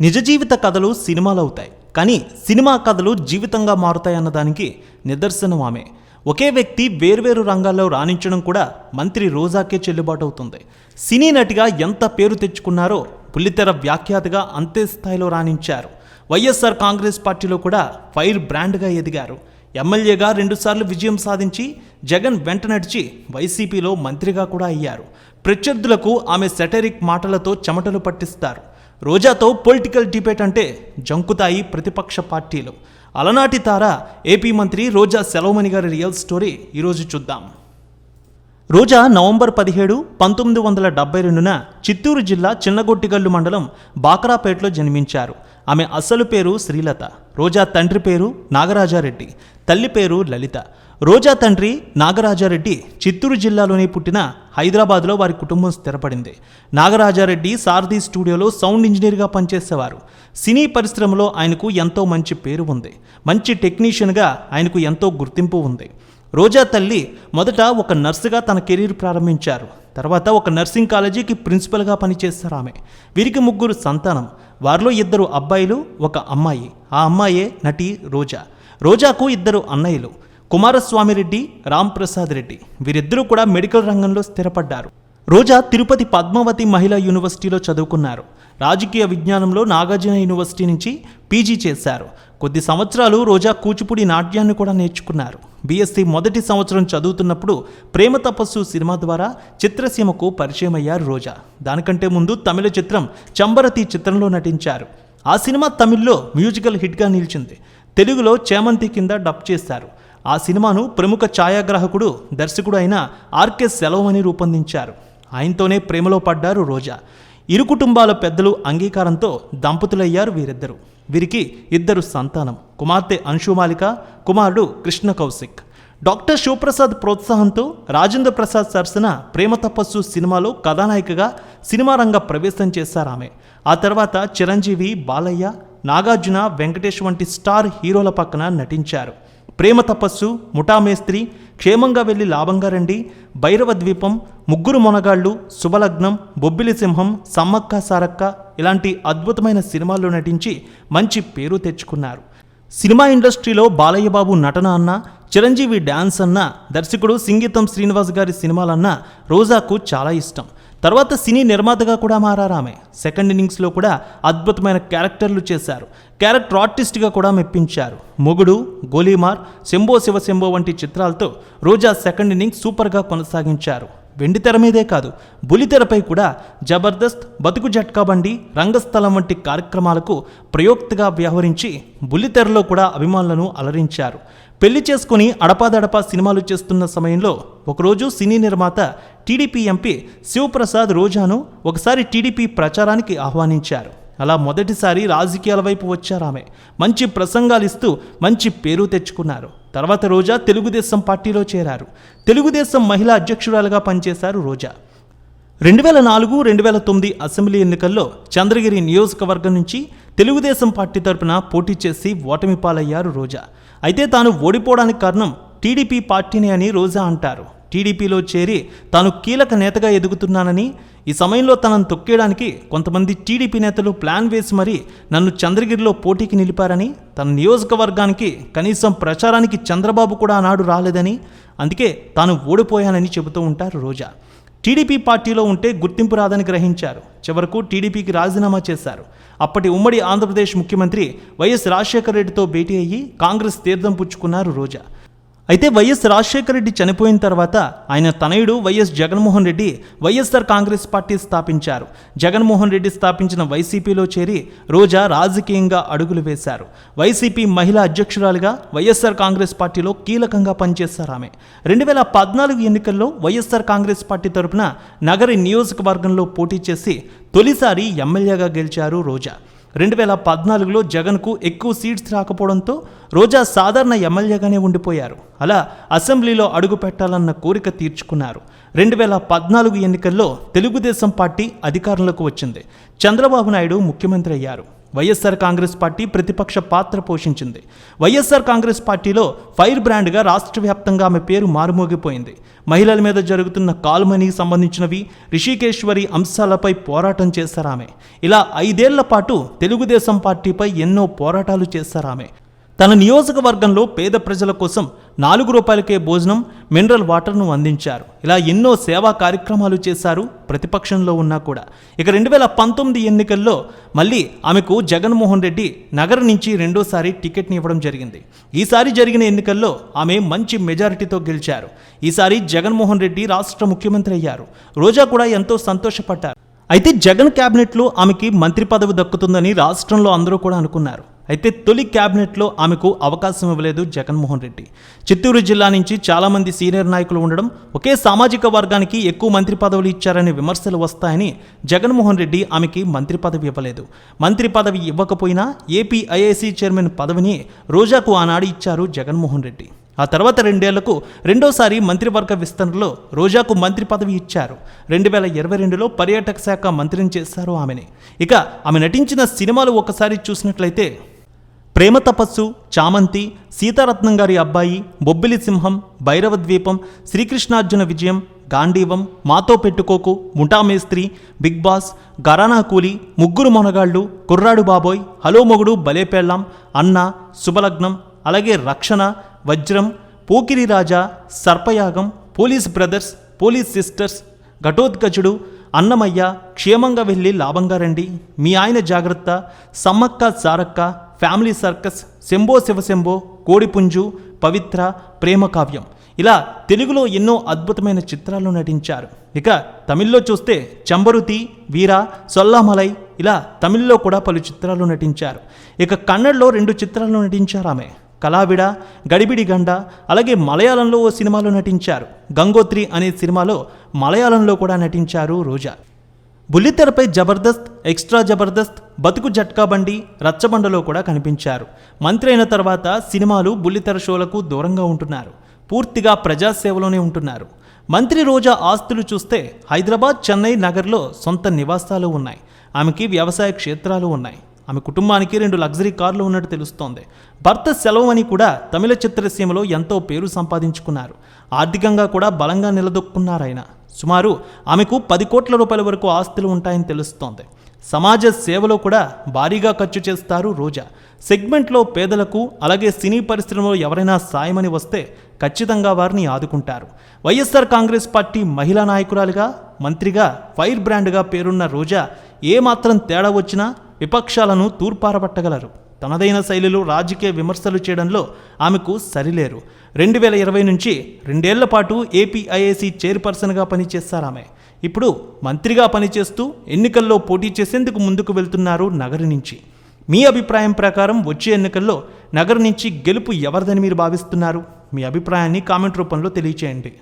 నిజ జీవిత కథలు సినిమాలు అవుతాయి. కానీ సినిమా కథలు జీవితంగా మారుతాయన్న దానికి నిదర్శనం ఆమె. ఒకే వ్యక్తి వేర్వేరు రంగాల్లో రాణించడం కూడా మంత్రి రోజాకే చెల్లుబాటు అవుతుంది. సినీ నటిగా ఎంత పేరు తెచ్చుకున్నారో పుల్లితెర వ్యాఖ్యాతగా అంతే స్థాయిలో రాణించారు. వైఎస్ఆర్ కాంగ్రెస్ పార్టీలో కూడా ఫైర్ బ్రాండ్గా ఎదిగారు. ఎమ్మెల్యేగా రెండుసార్లు విజయం సాధించి జగన్ వెంట నడిచి వైసీపీలో మంత్రిగా కూడా అయ్యారు. ప్రత్యర్థులకు ఆమె సెటరిక్ మాటలతో చెమటలు పట్టిస్తారు. రోజాతో పొలిటికల్ డిబేట్ అంటే జంకుతాయి ప్రతిపక్ష పార్టీలు. అలనాటి తార ఏపీ మంత్రి రోజా సెలవుమణి గారి రియల్ స్టోరీ ఈరోజు చూద్దాం. రోజా నవంబర్ పదిహేడు పంతొమ్మిది వందల డెబ్బై రెండున చిత్తూరు జిల్లా చిన్నగొట్టిగల్లు మండలం బాకరాపేటలో జన్మించారు. ఆమె అసలు పేరు శ్రీలత. రోజా తండ్రి పేరు నాగరాజారెడ్డి తల్లి పేరు లలిత. రోజా తండ్రి నాగరాజారెడ్డి చిత్తూరు జిల్లాలోని పుట్టిన హైదరాబాద్లో వారి కుటుంబం స్థిరపడింది. నాగరాజారెడ్డి సారథి స్టూడియోలో సౌండ్ ఇంజనీర్గా పనిచేసేవారు. సినీ పరిశ్రమలో ఆయనకు ఎంతో మంచి పేరు ఉంది. మంచి టెక్నీషియన్గా ఆయనకు ఎంతో గుర్తింపు ఉంది. రోజా తల్లి మొదట ఒక నర్సుగా తన కెరీర్ ప్రారంభించారు. తర్వాత ఒక నర్సింగ్ కాలేజీకి ప్రిన్సిపల్గా పనిచేస్తారు ఆమె. వీరికి ముగ్గురు సంతానం. వారిలో ఇద్దరు అబ్బాయిలు ఒక అమ్మాయి. ఆ అమ్మాయే నటి రోజా. రోజాకు ఇద్దరు అన్నయ్యలు. కుమారస్వామిరెడ్డి రాంప్రసాద్ రెడ్డి. వీరిద్దరూ కూడా మెడికల్ రంగంలో స్థిరపడ్డారు. రోజా తిరుపతి పద్మావతి మహిళా యూనివర్సిటీలో చదువుకున్నారు. రాజకీయ విజ్ఞానంలో నాగార్జున యూనివర్సిటీ నుంచి పీజీ చేశారు. కొద్ది సంవత్సరాలు రోజా కూచిపూడి నాట్యాన్ని కూడా నేర్చుకున్నారు. బీఎస్సీ మొదటి సంవత్సరం చదువుతున్నప్పుడు ప్రేమ తపస్సు సినిమా ద్వారా చిత్రసీమకు పరిచయం అయ్యారు రోజా. దానికంటే ముందు తమిళ చిత్రం చంబరతి చిత్రంలో నటించారు. ఆ సినిమా తమిళ్ళో మ్యూజికల్ హిట్గా నిలిచింది. తెలుగులో చేమంతి కింద డబ్ చేశారు. ఆ సినిమాను ప్రముఖ ఛాయాగ్రాహకుడు దర్శకుడు అయిన ఆర్కే సెలవని రూపొందించారు. ఆయనతోనే ప్రేమలో పడ్డారు రోజా. ఇరు కుటుంబాల పెద్దలు అంగీకారంతో దంపతులయ్యారు వీరిద్దరు. వీరికి ఇద్దరు సంతానం కుమార్తె అంశుమాలిక కుమారుడు కృష్ణ కౌశిక్. డాక్టర్ శివప్రసాద్ ప్రోత్సాహంతో రాజేంద్ర ప్రసాద్ సరసన ప్రేమ తపస్సు సినిమాలో కథానాయికగా సినిమా రంగ ప్రవేశం చేశారు ఆమె. ఆ తర్వాత చిరంజీవి బాలయ్య నాగార్జున వెంకటేష్ వంటి స్టార్ హీరోల పక్కన నటించారు. ప్రేమ తపస్సు ముఠామేస్త్రి క్షేమంగా వెళ్ళి లాభంగా రండి భైరవ ద్వీపం ముగ్గురు మొనగాళ్ళు శుభలగ్నం బొబ్బిలి సింహం సమ్మక్క సారక్క ఇలాంటి అద్భుతమైన సినిమాల్లో నటించి మంచి పేరు తెచ్చుకున్నారు. సినిమా ఇండస్ట్రీలో బాలయ్య బాబు నటన అన్న చిరంజీవి డ్యాన్స్ అన్న దర్శకుడు సింగీతం శ్రీనివాస్ గారి సినిమాలన్నా రోజాకు చాలా ఇష్టం. తర్వాత సినీ నిర్మాతగా కూడా మారారు ఆమె. సెకండ్ ఇన్నింగ్స్లో కూడా అద్భుతమైన క్యారెక్టర్లు చేశారు. క్యారెక్టర్ ఆర్టిస్ట్గా కూడా మెప్పించారు. మొగుడు గోలీమార్ శంభో శివశంభో వంటి చిత్రాలతో రోజా సెకండ్ ఇన్నింగ్స్ సూపర్గా కొనసాగించారు. వెండి తెర మీదే కాదు బులితెరపై కూడా జబర్దస్త్ బతుకు జట్కా బండి రంగస్థలం వంటి కార్యక్రమాలకు ప్రయోక్తగా వ్యవహరించి బుల్లితెరలో కూడా అభిమానులను అలరించారు. పెళ్ళి చేసుకుని అడపాదడపా సినిమాలు చేస్తున్న సమయంలో ఒకరోజు సినీ నిర్మాత టీడీపీ ఎంపీ శివప్రసాద్ రోజాను ఒకసారి టీడీపీ ప్రచారానికి ఆహ్వానించారు. అలా మొదటిసారి రాజకీయాల వైపు వచ్చారు ఆమె మంచి ప్రసంగాలు ఇస్తూ మంచి పేరు తెచ్చుకున్నారు. తర్వాత రోజా తెలుగుదేశం పార్టీలో చేరారు. తెలుగుదేశం మహిళా అధ్యక్షురాలుగా పనిచేశారు రోజా. రెండు వేల నాలుగు రెండు వేల తొమ్మిది అసెంబ్లీ ఎన్నికల్లో చంద్రగిరి నియోజకవర్గం నుంచి తెలుగుదేశం పార్టీ తరపున పోటీ చేసి ఓటమి పాలయ్యారు రోజా. అయితే తాను ఓడిపోవడానికి కారణం టీడీపీ పార్టీనే అని రోజా అంటారు. టీడీపీలో చేరి తాను కీలక నేతగా ఎదుగుతున్నానని ఈ సమయంలో తనను తొక్కేయడానికి కొంతమంది టీడీపీ నేతలు ప్లాన్ వేసి మరీ నన్ను చంద్రగిరిలో పోటీకి నిలిపారని తన నియోజకవర్గానికి కనీసం ప్రచారానికి చంద్రబాబు కూడా ఆనాడు రాలేదని అందుకే తాను ఓడిపోయానని చెబుతూ ఉంటారు రోజా. టీడీపీ పార్టీలో ఉంటే గుర్తింపు రాదని గ్రహించారు. చివరకు టీడీపీకి రాజీనామా చేశారు. అప్పటి ఉమ్మడి ఆంధ్రప్రదేశ్ ముఖ్యమంత్రి వైఎస్ రాజశేఖర రెడ్డితో భేటీ అయ్యి కాంగ్రెస్ తీర్థం పుచ్చుకున్నారు రోజా. అయితే వైఎస్ రాజశేఖర రెడ్డి చనిపోయిన తర్వాత ఆయన తనయుడు Y S Jaganmohan Reddy Y S R Congress party స్థాపించారు. జగన్మోహన్ రెడ్డి స్థాపించిన వైసీపీలో చేరి రోజా రాజకీయంగా అడుగులు వేశారు. వైసీపీ మహిళా అధ్యక్షురాలుగా వైఎస్ఆర్ కాంగ్రెస్ పార్టీలో కీలకంగా పనిచేశారు ఆమె. రెండు వేల పద్నాలుగు ఎన్నికల్లో వైఎస్ఆర్ కాంగ్రెస్ పార్టీ తరపున నగరి నియోజకవర్గంలో పోటీ చేసి తొలిసారి ఎమ్మెల్యేగా గెలిచారు రోజా. రెండు వేల పద్నాలుగులో జగన్కు ఎక్కువ సీట్స్ రాకపోవడంతో రోజా సాధారణ ఎమ్మెల్యేగానే ఉండిపోయారు. అలా అసెంబ్లీలో అడుగు పెట్టాలన్న కోరిక తీర్చుకున్నారు. రెండు వేల పద్నాలుగు ఎన్నికల్లో తెలుగుదేశం పార్టీ అధికారంలోకి వచ్చింది. చంద్రబాబు నాయుడు ముఖ్యమంత్రి అయ్యారు. వైఎస్ఆర్ కాంగ్రెస్ పార్టీ ప్రతిపక్ష పాత్ర పోషించింది. వైఎస్ఆర్ కాంగ్రెస్ పార్టీలో ఫైర్ బ్రాండ్గా రాష్ట్ర వ్యాప్తంగా ఆమె పేరు మారుమోగిపోయింది. మహిళల మీద జరుగుతున్న కాల్మనీకి సంబంధించినవి రిషికేశ్వరి అంశాలపై పోరాటం చేశారామె. ఇలా ఐదేళ్ళ పాటు తెలుగుదేశం పార్టీపై ఎన్నో పోరాటాలు చేశారామె. తన నియోజకవర్గంలో పేద ప్రజల కోసం నాలుగు రూపాయలకే భోజనం మినరల్ వాటర్ను అందించారు. ఇలా ఎన్నో సేవా కార్యక్రమాలు చేశారు ప్రతిపక్షంలో ఉన్నా కూడా. ఇక రెండు వేల పంతొమ్మిది ఎన్నికల్లో మళ్ళీ ఆమెకు జగన్మోహన్ రెడ్డి నగర నుంచి రెండోసారి టికెట్ని ఇవ్వడం జరిగింది. ఈసారి జరిగిన ఎన్నికల్లో ఆమె మంచి మెజారిటీతో గెలిచారు. ఈసారి జగన్మోహన్ రెడ్డి రాష్ట్ర ముఖ్యమంత్రి అయ్యారు. రోజా కూడా ఎంతో సంతోషపడ్డారు. అయితే జగన్ క్యాబినెట్లో ఆమెకి మంత్రి పదవి దక్కుతుందని రాష్ట్రంలో అందరూ కూడా అనుకున్నారు. అయితే తొలి క్యాబినెట్లో ఆమెకు అవకాశం ఇవ్వలేదు జగన్మోహన్ రెడ్డి. చిత్తూరు జిల్లా నుంచి చాలామంది సీనియర్ నాయకులు ఉండడం ఒకే సామాజిక వర్గానికి ఎక్కువ మంత్రి పదవులు ఇచ్చారనే విమర్శలు వస్తాయని జగన్మోహన్ రెడ్డి ఆమెకి మంత్రి పదవి ఇవ్వలేదు. మంత్రి పదవి ఇవ్వకపోయినా ఏపీ ఐఏసీ చైర్మన్ పదవిని రోజాకు ఆనాడు ఇచ్చారు జగన్మోహన్ రెడ్డి. ఆ తర్వాత రెండేళ్ళకు రెండోసారి మంత్రివర్గ విస్తరణలో రోజాకు మంత్రి పదవి ఇచ్చారు. రెండు వేల ఇరవై రెండులో పర్యాటక శాఖ మంత్రిని చేశారు ఆమెని. ఇక ఆమె నటించిన సినిమాలు ఒకసారి చూసినట్లయితే ప్రేమ తపస్సు చామంతి సీతారత్నం గారి అబ్బాయి బొబ్బిలి సింహం భైరవ ద్వీపం శ్రీకృష్ణార్జున విజయం గాంధీవం మాతో పెట్టుకోకు ముఠామేస్త్రి బిగ్ బాస్ గరానా కూలి ముగ్గురు మొనగాళ్ళు కుర్రాడు బాబోయ్ హలో మొగుడు బలేపెళ్ళాం అన్న శుభలగ్నం అలాగే Rakshana Vajram Pokiri Raja Sarpayagam police brothers police sisters Ghatothkachudu Annamayya Kshemanga Velli Labhamga రండి. మీ ఆయన జాగ్రత్త సమ్మక్క సారక్క ఫ్యామిలీ సర్కస్ శంభో శివశంభో కోడిపుంజు పవిత్ర ప్రేమ కావ్యం. ఇలా తెలుగులో ఎన్నో అద్భుతమైన చిత్రాల్లో నటించారు. ఇక తమిళ్ళో చూస్తే చంబరుతి వీర సొల్లామలై ఇలా తమిళ్ళో కూడా పలు చిత్రాల్లో నటించారు. ఇక కన్నడలో రెండు చిత్రాల్లో నటించారు ఆమె. కళావిడ గడిబిడి గండ అలాగే మలయాళంలో ఓ సినిమాలో నటించారు. గంగోత్రి అనే సినిమాలో మలయాళంలో కూడా నటించారు రోజా. బుల్లితెరపై జబర్దస్త్ ఎక్స్ట్రా జబర్దస్త్ బతుకు జట్కా బండి రచ్చబండలో కూడా కనిపించారు. మంత్రి అయిన తర్వాత సినిమాలు బుల్లితెర షోలకు దూరంగా ఉంటున్నారు. పూర్తిగా ప్రజాసేవలోనే ఉంటున్నారు. మంత్రి రోజా ఆస్తులు చూస్తే హైదరాబాద్ చెన్నై నగర్లో సొంత నివాసాలు ఉన్నాయి. ఆమెకి వ్యవసాయ క్షేత్రాలు ఉన్నాయి. ఆమె కుటుంబానికి రెండు లగ్జరీ కార్లు ఉన్నట్టు తెలుస్తోంది. భర్త సెలవు అని కూడా తమిళ చిత్రసీమలో ఎంతో పేరు సంపాదించుకున్నారు. ఆర్థికంగా కూడా బలంగా నిలదొక్కున్నారు ఆయన సుమారు ఆమెకు పది కోట్ల రూపాయల వరకు ఆస్తులు ఉంటాయని తెలుస్తోంది. సమాజ సేవలో కూడా భారీగా ఖర్చు చేస్తారు రోజా. సెగ్మెంట్లో పేదలకు అలాగే సినీ పరిశ్రమలో ఎవరైనా సాయమని వస్తే ఖచ్చితంగా వారిని ఆదుకుంటారు. వైఎస్ఆర్ కాంగ్రెస్ పార్టీ మహిళా నాయకురాలుగా మంత్రిగా ఫైర్ బ్రాండ్గా పేరున్న రోజా ఏమాత్రం తేడా వచ్చినా విపక్షాలను తూర్పారబట్టగలరు. తనదైన శైలిలో రాజకీయ విమర్శలు చేయడంలో ఆమెకు సరిలేరు. రెండు వేల ఇరవై నుంచి రెండేళ్ళ పాటు ఏపీఐఏసీ చైర్పర్సన్గా పనిచేస్తారు ఆమె. ఇప్పుడు మంత్రిగా పనిచేస్తూ ఎన్నికల్లో పోటీ చేసేందుకు ముందుకు వెళ్తున్నారు నగరి నుంచి. మీ అభిప్రాయం ప్రకారం వచ్చే ఎన్నికల్లో నగరం నుంచి గెలుపు ఎవరిదని మీరు భావిస్తున్నారు? మీ అభిప్రాయాన్ని కామెంట్ రూపంలో తెలియచేయండి.